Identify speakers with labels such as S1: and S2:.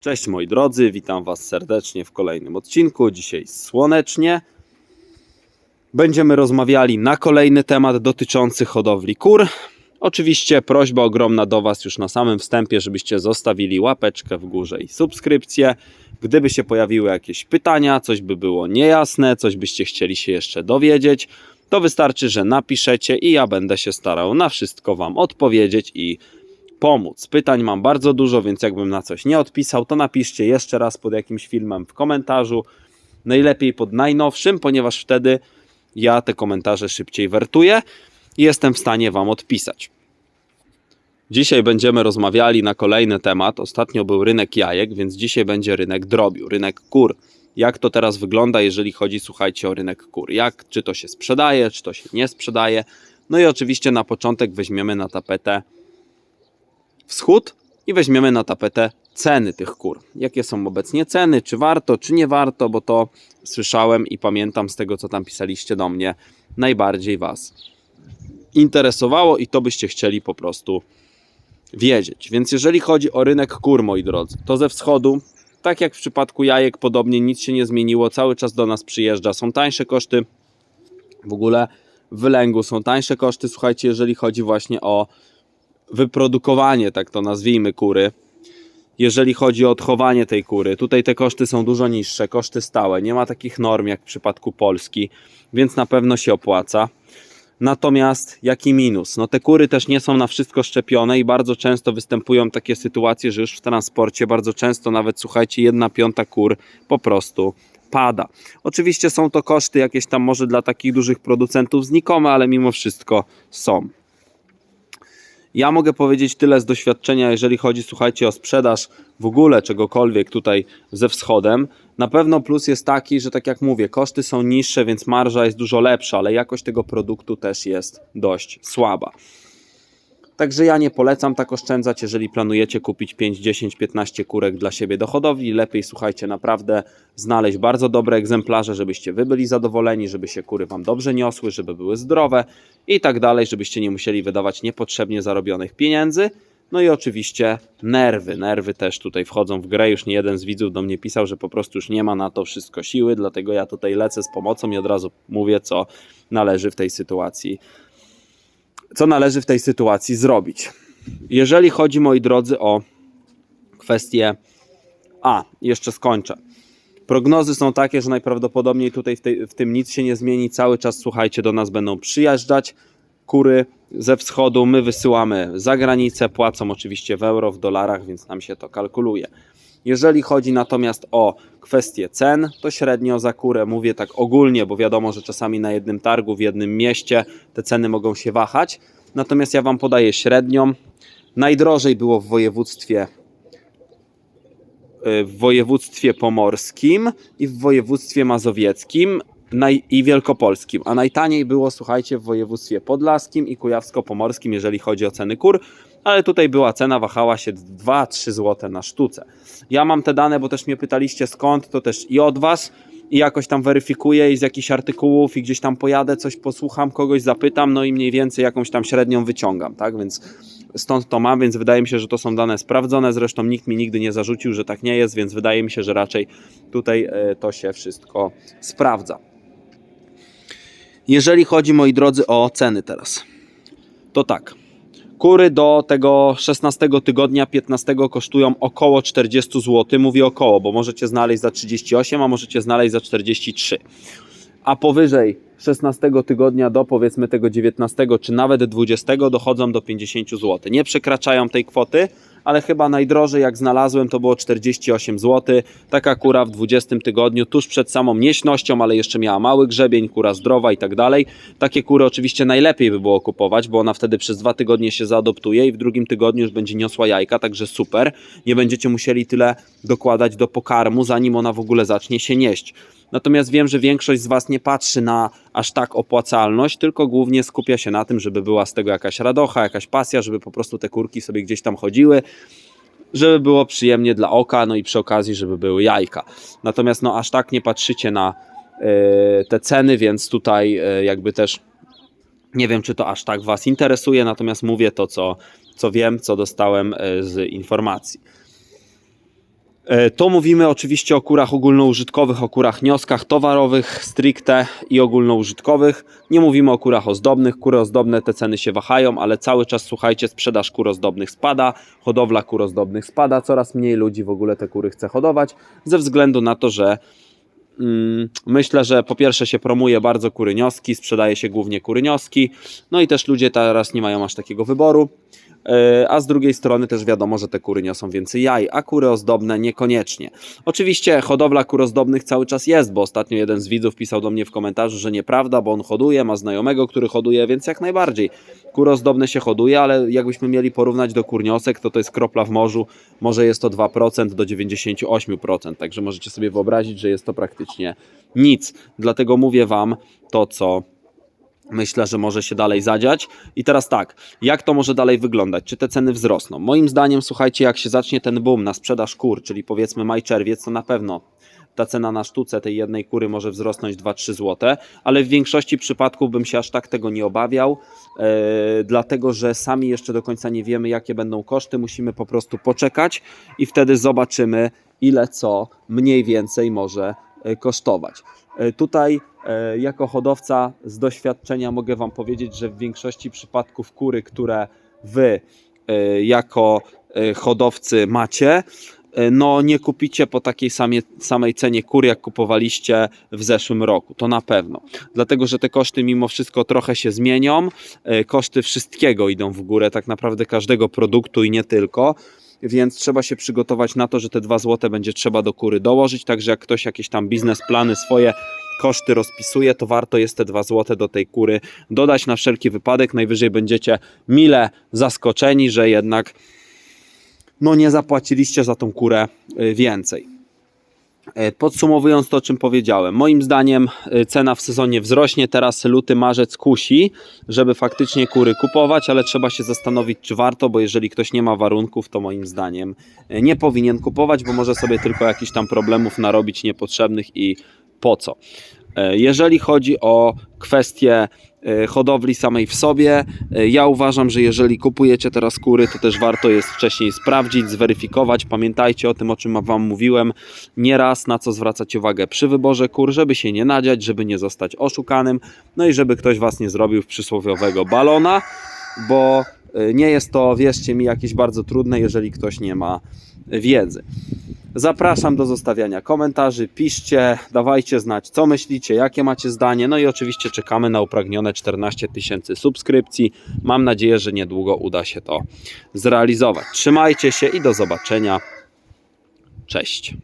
S1: Cześć moi drodzy, witam Was serdecznie w kolejnym odcinku. Dzisiaj słonecznie. Będziemy rozmawiali na kolejny temat dotyczący hodowli kur. Oczywiście prośba ogromna do Was już na samym wstępie, żebyście zostawili łapeczkę w górze i subskrypcję. Gdyby się pojawiły jakieś pytania, coś by było niejasne, coś byście chcieli się jeszcze dowiedzieć, to wystarczy, że napiszecie i ja będę się starał na wszystko Wam odpowiedzieć i pomóc. Pytań mam bardzo dużo, więc jakbym na coś nie odpisał, to napiszcie jeszcze raz pod jakimś filmem w komentarzu. Najlepiej pod najnowszym, ponieważ wtedy ja te komentarze szybciej wertuję i jestem w stanie Wam odpisać. Dzisiaj będziemy rozmawiali na kolejny temat. Ostatnio był rynek jajek, więc dzisiaj będzie rynek drobiu, rynek kur. Jak to teraz wygląda, jeżeli chodzi, słuchajcie, o rynek kur? Jak, czy to się sprzedaje, czy to się nie sprzedaje? No i oczywiście na początek weźmiemy na tapetę wschód i weźmiemy na tapetę ceny tych kur. Jakie są obecnie ceny, czy warto, czy nie warto, bo to słyszałem i pamiętam z tego, co tam pisaliście do mnie, najbardziej Was interesowało i to byście chcieli po prostu wiedzieć. Więc jeżeli chodzi o rynek kur, moi drodzy, to ze wschodu, tak jak w przypadku jajek, podobnie nic się nie zmieniło, cały czas do nas przyjeżdża. Są tańsze koszty w ogóle w wylęgu, są tańsze koszty, słuchajcie, jeżeli chodzi właśnie o wyprodukowanie, tak to nazwijmy, kury. Jeżeli chodzi o odchowanie tej kury, tutaj te koszty są dużo niższe, koszty stałe, nie ma takich norm jak w przypadku Polski, więc na pewno się opłaca. Natomiast jaki minus? No te kury też nie są na wszystko szczepione i bardzo często występują takie sytuacje, że już w transporcie bardzo często nawet słuchajcie, jedna piąta kur po prostu pada. Oczywiście są to koszty jakieś tam może dla takich dużych producentów znikome, ale mimo wszystko są. Ja mogę powiedzieć tyle z doświadczenia, jeżeli chodzi, słuchajcie, o sprzedaż w ogóle czegokolwiek tutaj ze wschodem. Na pewno plus jest taki, że tak jak mówię, koszty są niższe, więc marża jest dużo lepsza, ale jakość tego produktu też jest dość słaba. Także ja nie polecam tak oszczędzać, jeżeli planujecie kupić 5, 10, 15 kurek dla siebie do hodowli. Lepiej, słuchajcie, naprawdę znaleźć bardzo dobre egzemplarze, żebyście wy byli zadowoleni, żeby się kury wam dobrze niosły, żeby były zdrowe i tak dalej, żebyście nie musieli wydawać niepotrzebnie zarobionych pieniędzy. No i oczywiście nerwy. Nerwy też tutaj wchodzą w grę. Już nie jeden z widzów do mnie pisał, że po prostu już nie ma na to wszystko siły, dlatego ja tutaj lecę z pomocą i od razu mówię, co należy w tej sytuacji co należy w tej sytuacji zrobić. Jeżeli chodzi, moi drodzy, o kwestię. A, jeszcze skończę. Prognozy są takie, że najprawdopodobniej tutaj w, tej, w tym nic się nie zmieni. Cały czas, słuchajcie, do nas będą przyjeżdżać kury ze wschodu. My wysyłamy za granicę, płacą oczywiście w euro, w dolarach, więc nam się to kalkuluje. Jeżeli chodzi natomiast o kwestię cen, to średnio za kurę mówię tak ogólnie, bo wiadomo, że czasami na jednym targu, w jednym mieście te ceny mogą się wahać. Natomiast ja Wam podaję średnią. Najdrożej było w województwie y, w województwie pomorskim i w województwie mazowieckim i wielkopolskim, a najtaniej było, słuchajcie, w województwie podlaskim i kujawsko-pomorskim, jeżeli chodzi o ceny kur, ale tutaj była cena, wahała się 2-3 zł na sztuce. Ja mam te dane, bo też mnie pytaliście skąd, to też i od Was, i jakoś tam weryfikuję i z jakichś artykułów i gdzieś tam pojadę, coś posłucham, kogoś zapytam, no i mniej więcej jakąś tam średnią wyciągam, tak, więc stąd to mam, więc wydaje mi się, że to są dane sprawdzone, zresztą nikt mi nigdy nie zarzucił, że tak nie jest, więc wydaje mi się, że raczej tutaj e, to się wszystko sprawdza. Jeżeli chodzi, moi drodzy, o ceny teraz, to tak. Kury do tego 16 tygodnia, 15 kosztują około 40 zł. Mówię około, bo możecie znaleźć za 38, a możecie znaleźć za 43. A powyżej 16 tygodnia do powiedzmy tego 19 czy nawet 20 dochodzą do 50 zł. Nie przekraczają tej kwoty, ale chyba najdrożej jak znalazłem to było 48 zł. Taka kura w 20 tygodniu, tuż przed samą nieśnością, ale jeszcze miała mały grzebień, kura zdrowa i tak dalej. Takie kury oczywiście najlepiej by było kupować, bo ona wtedy przez dwa tygodnie się zaadoptuje i w drugim tygodniu już będzie niosła jajka, także super. Nie będziecie musieli tyle dokładać do pokarmu, zanim ona w ogóle zacznie się nieść. Natomiast wiem, że większość z Was nie patrzy na aż tak opłacalność, tylko głównie skupia się na tym, żeby była z tego jakaś radocha, jakaś pasja, żeby po prostu te kurki sobie gdzieś tam chodziły, żeby było przyjemnie dla oka, no i przy okazji, żeby były jajka. Natomiast no aż tak nie patrzycie na y, te ceny, więc tutaj y, jakby też nie wiem, czy to aż tak Was interesuje, natomiast mówię to, co, co wiem, co dostałem y, z informacji. E, To mówimy oczywiście o kurach ogólnoużytkowych, o kurach nioskach towarowych, stricte i ogólnoużytkowych. Nie mówimy o kurach ozdobnych. Kury ozdobne te ceny się wahają, ale cały czas słuchajcie, sprzedaż kur ozdobnych spada, hodowla kur ozdobnych spada, coraz mniej ludzi w ogóle te kury chce hodować, ze względu na to, że Mm, Myślę, że po pierwsze się promuje bardzo kury nioski, sprzedaje się głównie kury nioski, no i też ludzie teraz nie mają aż takiego wyboru. E, A z drugiej strony też wiadomo, że te kury niosą więcej jaj, a kury ozdobne niekoniecznie. Oczywiście hodowla kur ozdobnych cały czas jest, bo ostatnio jeden z widzów pisał do mnie w komentarzu, że nieprawda, bo on hoduje, ma znajomego, który hoduje, więc jak najbardziej. Kury ozdobne się hoduje, ale jakbyśmy mieli porównać do kur niosek, to to jest kropla w morzu. Może jest to 2% do 98%, także możecie sobie wyobrazić, że jest to praktycznie nic. Dlatego mówię Wam to, co myślę, że może się dalej zadziać. I teraz tak, jak to może dalej wyglądać? Czy te ceny wzrosną? Moim zdaniem, słuchajcie, jak się zacznie ten boom na sprzedaż kur, czyli powiedzmy maj-czerwiec, to na pewno ta cena na sztuce tej jednej kury może wzrosnąć 2-3 zł, ale w większości przypadków bym się aż tak tego nie obawiał, e, dlatego że sami jeszcze do końca nie wiemy, jakie będą koszty. Musimy po prostu poczekać i wtedy zobaczymy, ile co mniej więcej może e, kosztować. E, Tutaj jako hodowca z doświadczenia mogę Wam powiedzieć, że w większości przypadków kury, które Wy e, jako e, hodowcy macie, e, no nie kupicie po takiej samej, samej cenie kur, jak kupowaliście w zeszłym roku, to na pewno. Dlatego, że te koszty mimo wszystko trochę się zmienią, e, koszty wszystkiego idą w górę, tak naprawdę każdego produktu i nie tylko. Więc trzeba się przygotować na to, że te 2 zł będzie trzeba do kury dołożyć, także jak ktoś jakieś tam biznesplany swoje koszty rozpisuje, to warto jest te 2 zł do tej kury dodać na wszelki wypadek, najwyżej będziecie mile zaskoczeni, że jednak no nie zapłaciliście za tą kurę y, więcej. E, Podsumowując to, o czym powiedziałem, moim zdaniem e, cena w sezonie wzrośnie. Teraz luty, marzec kusi, żeby faktycznie kury kupować, ale trzeba się zastanowić, czy warto, bo jeżeli ktoś nie ma warunków, to moim zdaniem e, nie powinien kupować, bo może sobie tylko jakichś tam problemów narobić niepotrzebnych i po co. E, Jeżeli chodzi o kwestię e, hodowli samej w sobie, e, ja uważam, że jeżeli kupujecie teraz kury, to też warto jest wcześniej sprawdzić, zweryfikować. Pamiętajcie o tym, o czym Wam mówiłem nieraz, na co zwracać uwagę przy wyborze kur, żeby się nie nadziać, żeby nie zostać oszukanym, no i żeby ktoś Was nie zrobił przysłowiowego balona, bo nie jest to, wierzcie mi, jakieś bardzo trudne, jeżeli ktoś nie ma wiedzy. Zapraszam do zostawiania komentarzy, piszcie, dawajcie znać, co myślicie, jakie macie zdanie. No i oczywiście czekamy na upragnione 14 tysięcy subskrypcji. Mam nadzieję, że niedługo uda się to zrealizować. Trzymajcie się i do zobaczenia. Cześć.